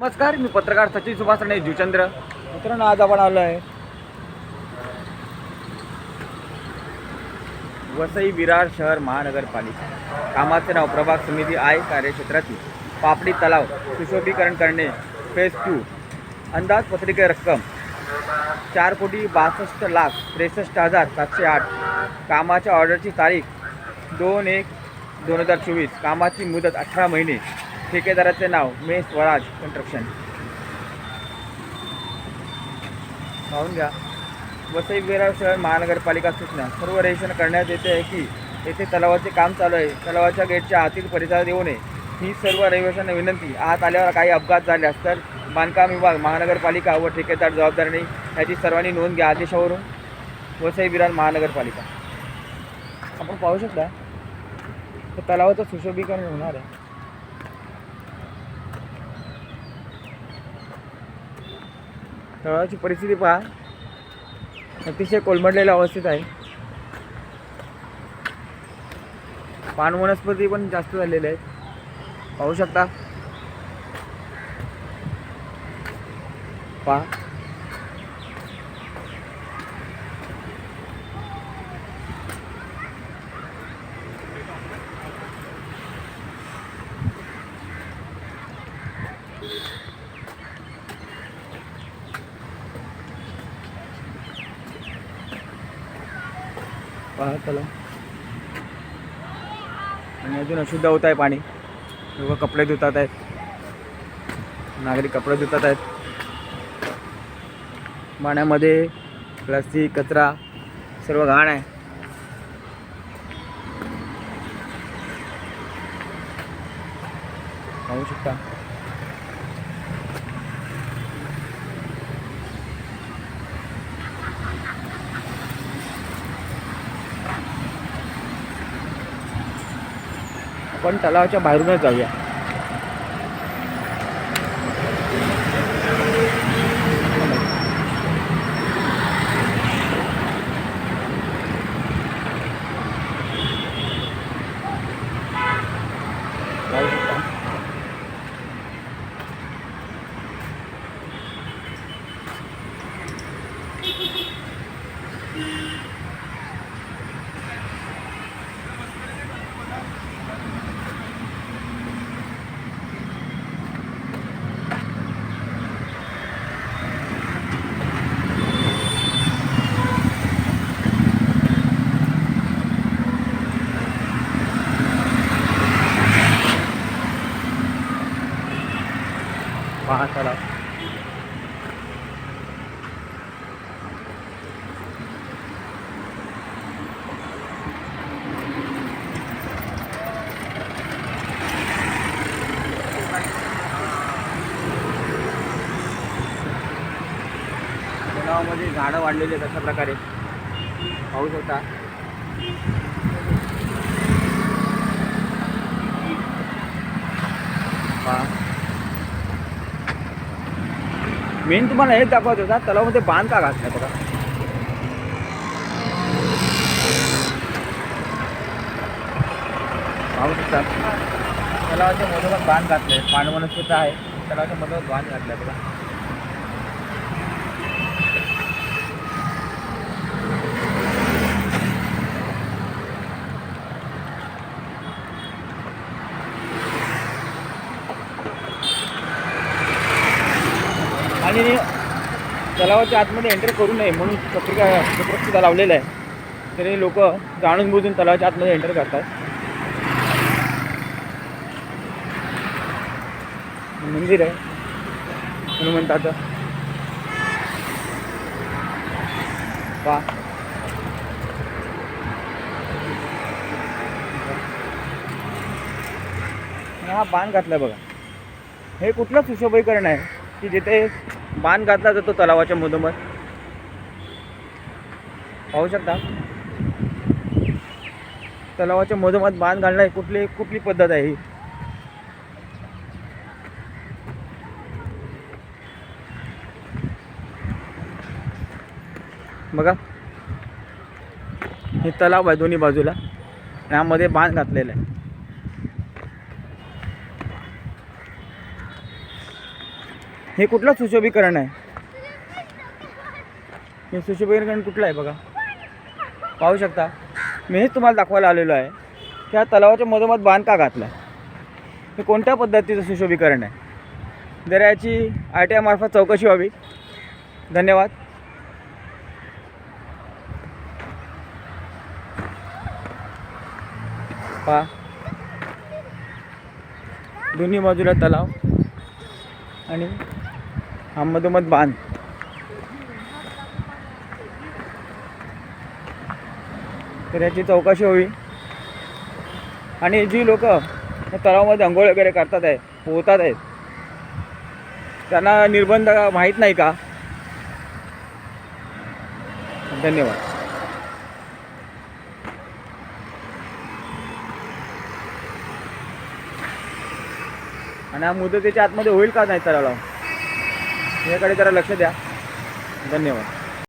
नमस्कार मी पत्रकार सचिन सुभाष राणे जुचंद्र मित्रांनो आज आपण आलो आहे. वसई विरार शहर महानगरपालिका. कामाचे नाव प्रभाग समिती आहे कार्यक्षेत्रातील पापडी तलाव सुशोभीकरण करणे फेज टू अंदाजपत्रिके रक्कम चार कोटी बासष्ट लाख त्रेसष्ट हजार सातशे आठ. कामाच्या ऑर्डरची तारीख दोन एक दोन हजार चोवीस. कामाची मुदत अठरा महिने. ठेकेदाराचे नाव मे स्वराज कन्स्ट्रक्शन पाहून घ्या. वसई विरार शहर महानगरपालिका सूचना. सर्व रेशन करण्यात येते आहे की येथे तलावाचे काम चालू आहे. तलावाच्या गेटच्या आतील परिसरात येऊ नये. ही सर्व रहिवाशांना विनंती. आत आल्यावर काही अपघात झाल्यास तर बांधकाम विभाग महानगरपालिका व ठेकेदार जबाबदार नाही. याची सर्वांनी नोंद घ्या आदेशावरून. वसई विरार महानगरपालिका. आपण पाहू शकता तर तलावाचं सुशोभीकरण होणार आहे. तळाची परिस्थिती पहा. अतिशय कोलमडलेल्या अवस्थेत आहे. पान वनस्पती पण जास्त झालेल्या आहेत. पाहू शकता. पहा. पहा चला आणि अजून अशुद्ध होत आहे पाणी. लोक कपडे धुतात आहेत. नागरिक कपडे धुतात आहेत. पाण्यामध्ये प्लास्टिक कचरा सर्व घाण आहे. पाहू शकता. आपण तलावाच्या बाहेरूनच जाऊया पाहू शकता. पहा तलाव तलावामध्ये झाडं वाढलेली आहेत अशा प्रकारे. पाहू शकता. मेन तुम्हाला हेच दाखवत होता तलावामध्ये बांध का घातला बघा पाहू शकता. तलावाच्या मधोमध बांध घातले पाणवनस्पती आहे. तलावाच्या मधोमध बांध घातलं बघा आणि तलावाच्या आतमध्ये एंटर करू नये म्हणून पत्रिका पत्रक लावलेलं आहे. तरी लोक जाणून बुजून तलावाच्या आतमध्ये एंटर करतात. मंदिर आहे. हनुमंताचं. पहा हा बाण घातलाय बघा. हे कुठलं सुशोभीकरण आहे की जिथे बाण घातला जातो तलावाच्या मधोमध. पाहू शकता? तलावाच्या मधोमध बाण घालणं कुठली कुठली पद्धत आहे ही? बघा. हे तलाव आहे दोन्ही बाजूला. यामध्ये बांध घातलेला आहे. हे कुठलं सुशोभीकरण आहे? हे सुशोभीकरण कुठलं आहे बघा. पाहू शकता. मी हेच तुम्हाला दाखवायला आलेलो आहे. त्या तलावाच्या मधोमध बांध का घातला आहे हे कोणत्या पद्धतीचं सुशोभीकरण आहे? जर याची आय टी आयमार्फत चौकशी व्हावी. धन्यवाद. पहा. दोन्ही बाजूला तलाव आणि हा मधोमध बांध. तर याची चौकशी होईल आणि जी लोक तलावामध्ये आंघोळ वगैरे करतात आहे पोहतात आहेत त्यांना निर्बंध माहीत नाही का? धन्यवाद. आणि हा मुदतीच्या आतमध्ये होईल का नाही तलाव? याकडे जरा लक्ष द्या. धन्यवाद.